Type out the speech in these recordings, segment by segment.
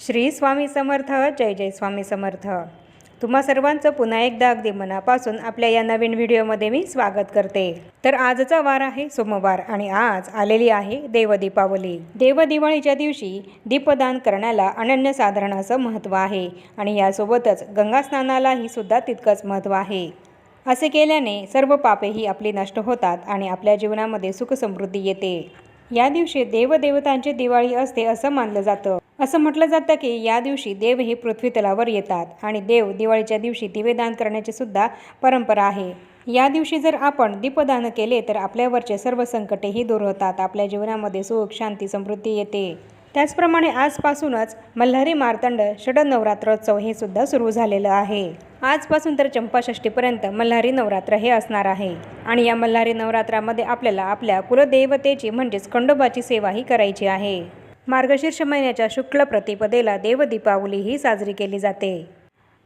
श्री स्वामी समर्थ जय जय स्वामी समर्थ. तुम्हा सर्वांचं पुन्हा एकदा अगदी मनापासून आपल्या या नवीन व्हिडिओमध्ये मी स्वागत करते. तर आजचा वार आहे सोमवार आणि आज आलेली आहे देवदीपावली. देवदिवाळीच्या दिवशी दीपदान करण्याला अनन्यसाधारण असं महत्त्व आहे आणि यासोबतच गंगा स्नानालाही सुद्धा तितकंच महत्त्व आहे. असे केल्याने सर्व पापेही आपली नष्ट होतात आणि आपल्या जीवनामध्ये सुख समृद्धी येते. या दिवशी देवदेवतांची दिवाळी असते असं मानलं जातं. असं म्हटलं जातं की या दिवशी देव हे पृथ्वी तलावर येतात आणि देव दिवाळीच्या दिवशी दिवेदान करण्याची सुद्धा परंपरा आहे. या दिवशी जर आपण दीपदान केले तर आपल्यावरचे सर्व संकटेही दूर होतात. आपल्या जीवनामध्ये सुख शांती समृद्धी येते. त्याचप्रमाणे आजपासूनच मल्हारी मार्तंड षडनवरात्रोत्सव हे सुद्धा सुरू झालेलं आहे. आजपासून तर चंपाषष्टीपर्यंत मल्हारी नवरात्र हे असणार आहे. आणि या मल्हारी नवरात्रामध्ये आपल्याला आपल्या कुलदेवतेची म्हणजेच खंडोबाची सेवाही करायची आहे. मार्गशीर्ष महिन्याच्या शुक्ल प्रतिपदेला देवदीपावली ही साजरी केली जाते.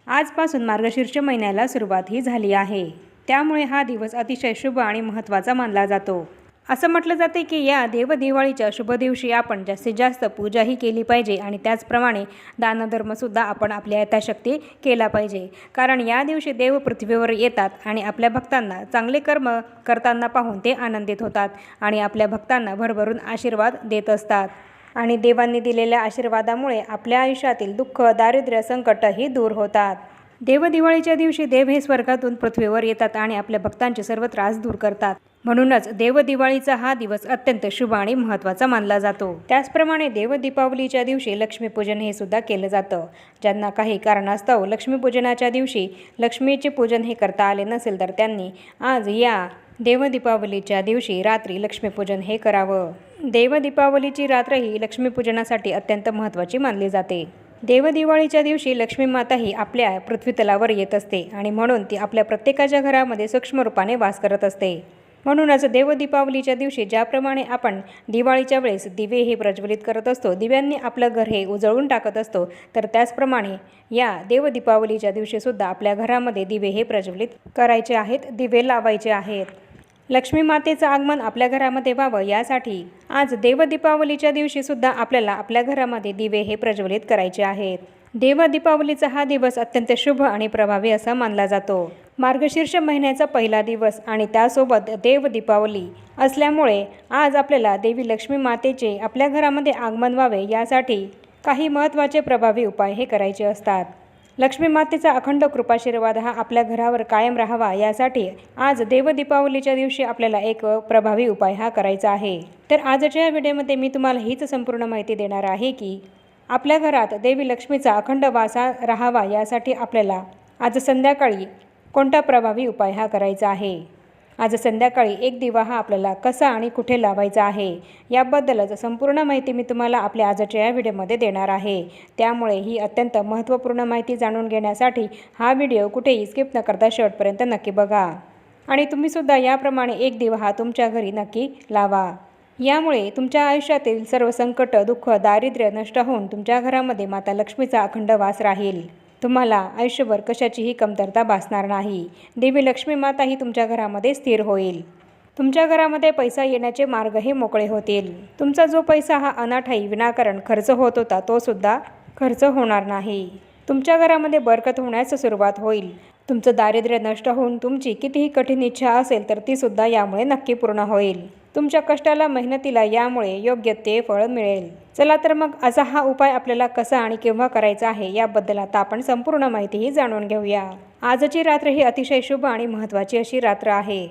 आजपासून मार्गशीर्ष महिन्याला सुरुवात ही झाली आहे. त्यामुळे हा दिवस अतिशय शुभ आणि महत्त्वाचा मानला जातो. असं म्हटलं जाते की या देवदिवाळीच्या शुभ दिवशी आपण जास्तीत जास्त पूजाही केली पाहिजे आणि त्याचप्रमाणे दानधर्मसुद्धा आपण आपल्या यथाशक्ती केला पाहिजे. कारण या दिवशी देव पृथ्वीवर येतात आणि आपल्या भक्तांना चांगले कर्म करताना पाहून ते आनंदित होतात आणि आपल्या भक्तांना भरभरून आशीर्वाद देत असतात. आणि देवांनी दिलेल्या आशीर्वादामुळे आपल्या आयुष्यातील दुःख दारिद्र्य संकटही दूर होतात. देवदिवाळीच्या दिवशी देव हे स्वर्गातून पृथ्वीवर येतात आणि आपल्या भक्तांचे सर्व त्रास दूर करतात. म्हणूनच देवदिवाळीचा हा दिवस अत्यंत शुभ आणि महत्त्वाचा मानला जातो. त्याचप्रमाणे देवदीपावलीच्या दिवशी लक्ष्मीपूजन हे सुद्धा केलं जातं. ज्यांना काही कारणास्तव लक्ष्मीपूजनाच्या दिवशी लक्ष्मीचे पूजन हे करता आले नसेल तर त्यांनी आज या देवदीपावलीच्या दिवशी रात्री लक्ष्मीपूजन हे करावं. देवदीपावलीची रात्र ही लक्ष्मीपूजनासाठी अत्यंत महत्त्वाची मानली जाते. देवदिवाळीच्या दिवशी लक्ष्मी माता ही आपल्या पृथ्वीतलावर येत असते आणि म्हणून ती आपल्या प्रत्येकाच्या घरामध्ये सूक्ष्म रूपाने वास करत असते. म्हणूनच देवदीपावलीच्या दिवशी ज्याप्रमाणे आपण दिवाळीच्या वेळेस दिवे हे प्रज्वलित करत असतो दिव्यांनी आपलं घर हे उजळून टाकत असतो तर त्याचप्रमाणे या देवदीपावलीच्या दिवशीसुद्धा आपल्या घरामध्ये दिवे हे प्रज्वलित करायचे आहेत दिवे लावायचे आहेत. लक्ष्मी मातेचं आगमन आपल्या घरामध्ये व्हावं यासाठी आज देवदीपावलीच्या दिवशीसुद्धा आपल्याला आपल्या घरामध्ये दिवे हे प्रज्वलित करायचे आहेत. देवदीपावलीचा हा दिवस अत्यंत शुभ आणि प्रभावी असा मानला जातो. मार्गशीर्ष महिन्याचा पहिला दिवस आणि त्यासोबत देव दीपावली असल्यामुळे आज आपल्याला देवी लक्ष्मी मातेचे आपल्या घरामध्ये आगमन व्हावे यासाठी काही महत्त्वाचे प्रभावी उपाय हे करायचे असतात. लक्ष्मी मातेचा अखंड कृपाशीर्वाद हा आपल्या घरावर कायम राहावा यासाठी आज देवदीपावलीच्या दिवशी आपल्याला एक प्रभावी उपाय हा करायचा आहे. तर आजच्या या व्हिडिओमध्ये मी तुम्हाला हीच संपूर्ण माहिती देणार आहे की आपल्या घरात देवी लक्ष्मीचा अखंड वासा राहावा यासाठी आपल्याला आज संध्याकाळी कोणता प्रभावी उपाय हा करायचा आहे? आज संध्याकाळी एक दिवा हा आपल्याला कसा आणि कुठे लावायचा आहे याबद्दलच संपूर्ण माहिती मी तुम्हाला आपल्या आजच्या या व्हिडिओमध्ये देणार आहे. त्यामुळे ही अत्यंत महत्त्वपूर्ण माहिती जाणून घेण्यासाठी हा व्हिडिओ कुठेही स्किप न करता शेवटपर्यंत नक्की बघा. आणि तुम्हीसुद्धा याप्रमाणे एक दिवा हा तुमच्या घरी नक्की लावा. यामुळे तुमच्या आयुष्यातील सर्व संकट दुःख दारिद्र्य नष्ट होऊन तुमच्या घरामध्ये माता लक्ष्मीचा अखंड वास राहील. तुम्हाला आयुष्यभर कशाचीही कमतरता भासणार नाही. देवी लक्ष्मी माता ही तुमच्या घरामध्ये स्थिर होईल. तुमच्या घरामध्ये पैसा येण्याचे मार्ग हे मोकळे होतील. तुमचा जो पैसा हा अनाठाई विनाकारण खर्च होत होता तो सुद्धा खर्च होणार नाही. तुमच्या घरामध्ये बरकत होण्यास सुरुवात होईल. तुमचं दारिद्र्य नष्ट होऊन तुमची कितीही कठीण इच्छा असेल तर तीसुद्धा यामुळे नक्की पूर्ण होईल. तुमच्या कष्टाला मेहनतीला यामुळे योग्य ते फळ मिळेल. चला तर मग असा हा उपाय आपल्याला कसा आणि केव्हा करायचा आहे याबद्दल आता आपण संपूर्ण माहितीही जाणून घेऊया. आजची रात्र ही अतिशय शुभ आणि महत्त्वाची अशी रात्र आहे.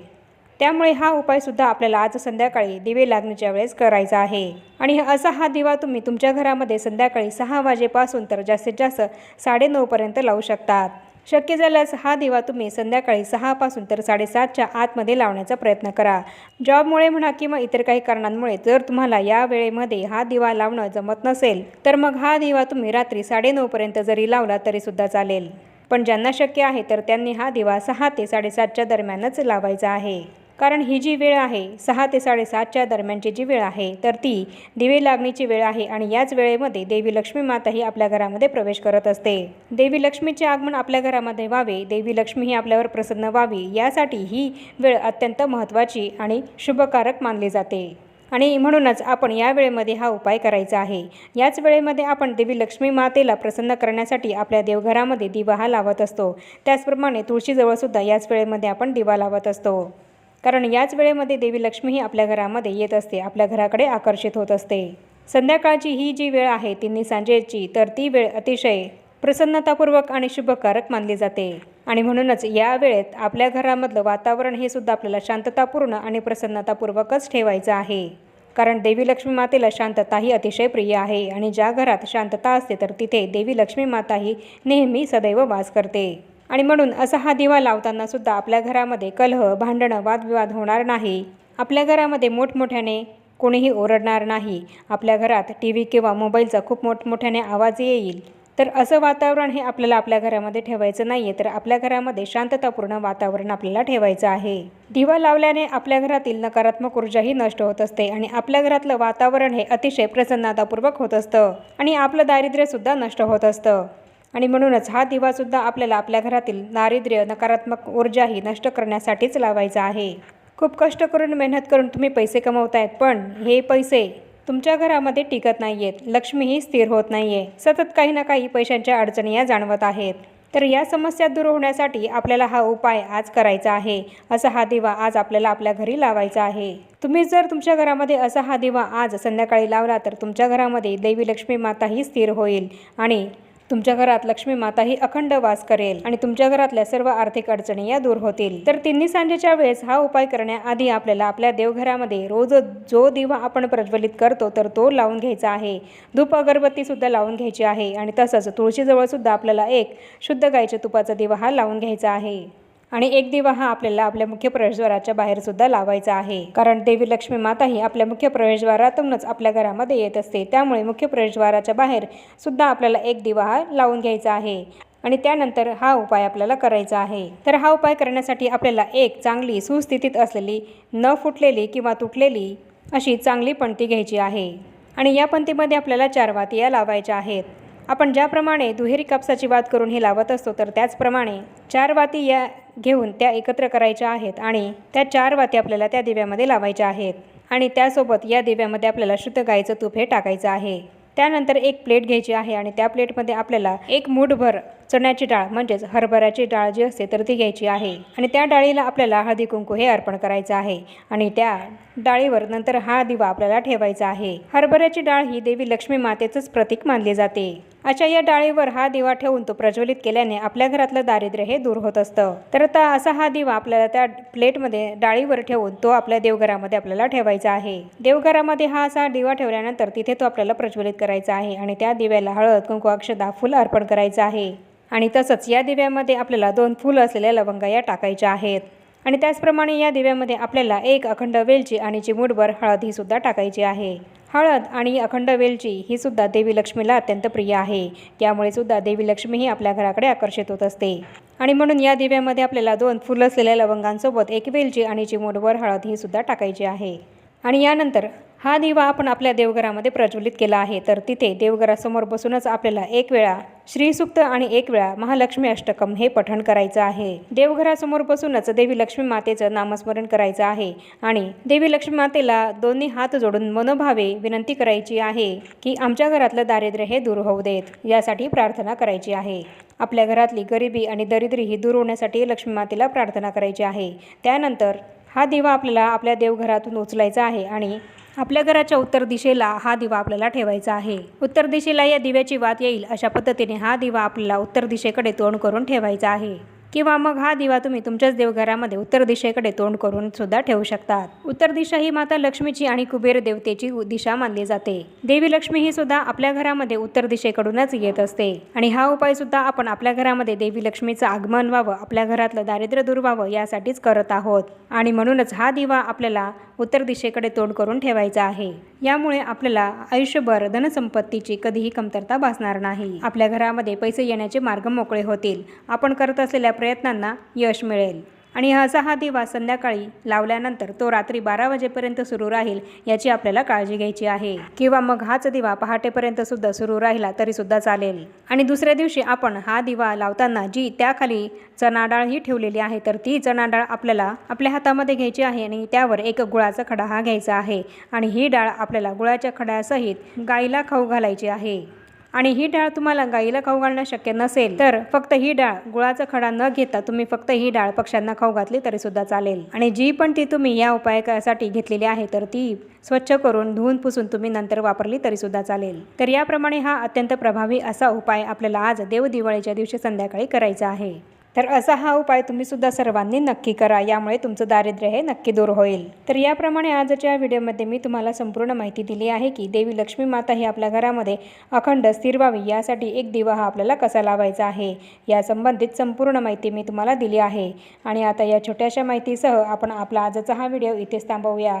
त्यामुळे हा उपायसुद्धा आपल्याला आज संध्याकाळी दिवे लागण्याच्या वेळेस करायचा आहे. आणि असा हा दिवा तुम्ही तुमच्या घरामध्ये संध्याकाळी सहा वाजेपासून तर जास्तीत जास्त साडेनऊपर्यंत लावू शकतात. शक्य झाल्यास हा दिवा तुम्ही संध्याकाळी सहापासून तर साडेसातच्या आतमध्ये लावण्याचा प्रयत्न करा. जॉबमुळे म्हणा किंवा इतर काही कारणांमुळे जर तुम्हाला या वेळेमध्ये हा दिवा लावणं जमत नसेल तर मग हा दिवा तुम्ही रात्री साडेनऊपर्यंत जरी लावला तरीसुद्धा चालेल. पण ज्यांना शक्य आहे तर त्यांनी हा दिवा सहा ते साडेसातच्या दरम्यानच लावायचा आहे. कारण ही जी वेळ आहे सहा ते साडेसातच्या दरम्यानची जी वेळ आहे तर ती दिवे लागणीची वेळ आहे आणि याच वेळेमध्ये देवी लक्ष्मी माता ही आपल्या घरामध्ये प्रवेश करत असते. देवी लक्ष्मीचे आगमन आपल्या घरामध्ये व्हावे देवी लक्ष्मी ही आपल्यावर प्रसन्न व्हावी यासाठी ही वेळ अत्यंत महत्त्वाची आणि शुभकारक मानली जाते. आणि म्हणूनच आपण या वेळेमध्ये हा उपाय करायचा आहे. याच वेळेमध्ये आपण देवी लक्ष्मी मातेला प्रसन्न करण्यासाठी आपल्या देवघरामध्ये दिवा हा लावत असतो. त्याचप्रमाणे तुळशीजवळसुद्धा याच वेळेमध्ये आपण दिवा लावत असतो. कारण याच वेळेमध्ये देवी लक्ष्मी ही आपल्या घरामध्ये येत असते आपल्या घराकडे आकर्षित होत असते. संध्याकाळची ही जी वेळ आहे तिन्ही सांजेची तर ती वेळ अतिशय प्रसन्नतापूर्वक आणि शुभकारक मानली जाते. आणि म्हणूनच या वेळेत आपल्या घरामधलं वातावरण हे सुद्धा आपल्याला शांततापूर्ण आणि प्रसन्नतापूर्वकच ठेवायचं आहे. कारण देवी लक्ष्मी मातेला शांतता ही अतिशय प्रिय आहे आणि ज्या घरात शांतता असते तर तिथे देवी लक्ष्मी माता ही नेहमी सदैव वास करते. आणि म्हणून असा हा दिवा लावताना सुद्धा आपल्या घरामध्ये कलह भांडणं वादविवाद होणार नाही. आपल्या घरामध्ये मोठमोठ्याने कोणीही ओरडणार नाही. आपल्या घरात टी व्ही किंवा मोबाईलचा खूप मोठमोठ्याने आवाज येईल. तर असं वातावरण हे आपल्याला आपल्या घरामध्ये ठेवायचं नाही आहे तर आपल्या घरामध्ये शांततापूर्ण वातावरण आपल्याला ठेवायचं आहे. दिवा लावल्याने आपल्या घरातील नकारात्मक ऊर्जाही नष्ट होत असते आणि आपल्या घरातलं वातावरण हे अतिशय प्रसन्नतापूर्वक होत असतं आणि आपलं दारिद्र्यसुद्धा नष्ट होत असतं. आणि म्हणूनच हा दिवासुद्धा आपल्याला आपल्या घरातील दारिद्र्य नकारात्मक ऊर्जाही नष्ट करण्यासाठीच लावायचा आहे. खूप कष्ट करून मेहनत करून तुम्ही पैसे कमवतायत पण हे पैसे तुमच्या घरामध्ये टिकत नाही आहेत लक्ष्मीही स्थिर होत नाही आहे सतत काही ना काही पैशांच्या अडचणी या जाणवत आहेत. तर या समस्या दूर होण्यासाठी आपल्याला हा उपाय आज करायचा आहे. असा हा दिवा आज आपल्याला आपल्या घरी लावायचा आहे. तुम्ही जर तुमच्या घरामध्ये असा हा दिवा आज संध्याकाळी लावला तर तुमच्या घरामध्ये देवी लक्ष्मी माता ही स्थिर होईल आणि तुमच्या घरात लक्ष्मी माता ही अखंड वास करेल आणि तुमच्या घरातल्या सर्व आर्थिक अडचणी या दूर होतील. तर तिन्ही सांजेच्या वेळेस हा उपाय करण्याआधी आपल्याला आपल्या देवघरामध्ये रोज जो दिवा आपण प्रज्वलित करतो तर तो लावून घ्यायचा आहे. धूप अगरबत्ती सुद्धा लावून घ्यायची आहे आणि तसंच तुळशीजवळ सुद्धा आपल्याला एक शुद्ध गायच्या तुपाचा दिवा हा लावून घ्यायचा आहे. आणि एक दिवा हा आपल्याला आपल्या मुख्य प्रवेशद्वाराच्या बाहेर सुद्धा लावायचा आहे. कारण देवी लक्ष्मी माता ही आपल्या मुख्य प्रवेशद्वारातूनच आपल्या घरामध्ये येत असते. त्यामुळे मुख्य प्रवेशद्वाराच्या बाहेर सुद्धा आपल्याला एक दिवा हा लावून घ्यायचा आहे. आणि त्यानंतर हा उपाय आपल्याला करायचा आहे. तर हा उपाय करण्यासाठी आपल्याला एक चांगली सुस्थितीत असलेली न फुटलेली किंवा तुटलेली अशी चांगली पणती घ्यायची आहे. आणि या पंक्तीमध्ये आपल्याला चार वातिया लावायच्या आहेत. आपण ज्याप्रमाणे दुहेरी कापसाची वात करून हे लावत असतो तर त्याचप्रमाणे चार वाती या घेऊन त्या एकत्र करायच्या आहेत आणि त्या चार वाती आपल्याला त्या दिव्यामध्ये लावायच्या आहेत. आणि त्यासोबत या दिव्यामध्ये आपल्याला शुद्ध गाईचं तूप हे टाकायचं आहे. त्यानंतर एक प्लेट घ्यायची आहे आणि त्या प्लेटमध्ये आपल्याला एक मूठभर चण्याची डाळ म्हणजेच हरभऱ्याची डाळ जी असते तर ती घ्यायची आहे. आणि त्या डाळीला आपल्याला हळदी कुंकू हे अर्पण करायचं आहे. आणि त्या डाळीवर नंतर हा दिवा आपल्याला ठेवायचा आहे. हरभऱ्याची डाळ ही देवी लक्ष्मी मातेचंच प्रतीक मानली जाते. अशा या डाळीवर हा दिवा ठेवून तो प्रज्वलित केल्याने आपल्या घरातलं दारिद्र्य हे दूर होत असतं. तर आता असा हा दिवा आपल्याला त्या प्लेटमध्ये डाळीवर ठेवून तो आपल्या देवघरामध्ये आपल्याला ठेवायचा आहे. देवघरामध्ये हा असा दिवा ठेवल्यानंतर तिथे तो आपल्याला प्रज्वलित करायचा आहे आणि त्या दिव्याला हळद कुंकू अक्षदा फुल अर्पण करायचं आहे. आणि तसंच या दिव्यामध्ये आपल्याला दोन फुलं असलेल्या लवंगा या टाकायच्या आहेत. आणि त्याचप्रमाणे या दिव्यामध्ये आपल्याला एक अखंड वेलची आणि चिमूटभर हळद ही सुद्धा टाकायची आहे. हळद आणि अखंड वेलची ही सुद्धा देवी लक्ष्मीला अत्यंत प्रिय आहे. त्यामुळे सुद्धा देवी लक्ष्मी ही आपल्या घराकडे आकर्षित होत असते. आणि म्हणून या दिव्यामध्ये आपल्याला दोन फुलं असलेल्या लवंगांसोबत एक वेलची आणि चिमूटभर हळद ही सुद्धा टाकायची आहे. आणि यानंतर हा दिवा आपण आपल्या देवघरामध्ये प्रज्वलित केला आहे. तर तिथे देवघरासमोर बसूनच आपल्याला एक वेळा श्रीसुक्त आणि एक वेळा महालक्ष्मी अष्टकम हे पठण करायचं आहे. देवघरासमोर बसूनच देवी लक्ष्मी मातेचं नामस्मरण करायचं आहे आणि देवी लक्ष्मी मातेला दोन्ही हात जोडून मनोभावे विनंती करायची आहे की आमच्या घरातलं दारिद्र्य हे दूर होऊ देत. यासाठी प्रार्थना करायची आहे. आपल्या घरातली गरिबी आणि दरिद्री ही दूर होण्यासाठी लक्ष्मी मातेला प्रार्थना करायची आहे. त्यानंतर हा दिवा आपल्याला आपल्या देवघरातून उचलायचा आहे आणि आपल्या घराच्या उत्तर दिशेला हा दिवा आपल्याला ठेवायचा आहे. उत्तर दिशेला या दिव्याची वात येईल अशा पद्धतीने हा दिवा आपल्याला उत्तर दिशेकडे तोंड करून ठेवायचा आहे. किंवा मग हा दिवा तुम्ही तुमच्याच देवघरामध्ये उत्तर दिशेकडे तोंड करून सुद्धा ठेवू शकतात. उत्तर दिशा ही माता लक्ष्मीची आणि कुबेर देवतेची दिशा मानली जाते. देवी लक्ष्मी ही सुद्धा आपल्या घरामध्ये उत्तर दिशेकडूनच येत असते. आणि हा उपाय सुद्धा आपण आपल्या घरामध्ये देवी लक्ष्मीचं आगमन व्हावं आपल्या घरातलं दारिद्र्य दूर व्हावं यासाठीच करत आहोत. आणि म्हणूनच हा दिवा आपल्याला उत्तर दिशेकडे तोंड करून ठेवायचा आहे. यामुळे आपल्याला आयुष्यभर धनसंपत्तीची कधीही कमतरता भासणार नाही. आपल्या घरामध्ये पैसे येण्याचे मार्ग मोकळे होतील. आपण करत असलेल्या प्रयत्नांना यश मिळेल. आणि असा हा दिवा संध्याकाळी लावल्यानंतर तो रात्री बारा वाजेपर्यंत सुरू राहील याची आपल्याला काळजी घ्यायची आहे. किंवा मग हाच दिवा पहाटेपर्यंत सुद्धा सुरू राहिला तरी सुद्धा चालेल. आणि दुसऱ्या दिवशी आपण हा दिवा लावताना जी त्याखाली चणाडाळ ही ठेवलेली आहे तर ती चणाडाळ आपल्याला आपल्या हातामध्ये घ्यायची आहे आणि त्यावर एक गुळाचा खडा हा घ्यायचा आहे. आणि ही डाळ आपल्याला गुळाच्या खड्यासहित गाईला खाऊ घालायची आहे. आणि ही डाळ तुम्हाला गाईला खाऊ घालणं शक्य नसेल तर फक्त ही डाळ गुळाचा खडा न घेता तुम्ही फक्त ही डाळ पक्ष्यांना खाऊ घातली तरी सुद्धा चालेल. आणि जी पण ती तुम्ही या उपायासाठी घेतलेली आहे तर ती स्वच्छ करून धुवून पुसून तुम्ही नंतर वापरली तरी सुद्धा चालेल. तर याप्रमाणे हा अत्यंत प्रभावी असा उपाय आपल्याला आज देव दिवाळीच्या दिवशी संध्याकाळी करायचा आहे. तर असा हा उपाय तुम्ही सुद्धा सर्वांनी नक्की करा यामुळे तुमचं दारिद्र्य हे नक्की दूर होईल. तर याप्रमाणे आजच्या व्हिडिओमध्ये मी तुम्हाला संपूर्ण माहिती दिली आहे की देवी लक्ष्मी माता ही आपल्या घरामध्ये अखंड स्थिर व्हावी यासाठी एक दिवा हा आपल्याला कसा लावायचा आहे या संबंधित संपूर्ण माहिती मी तुम्हाला दिली आहे. आणि आता या छोट्याशा माहितीसह आपण आपला आजचा हा व्हिडिओ इथेच थांबवूया.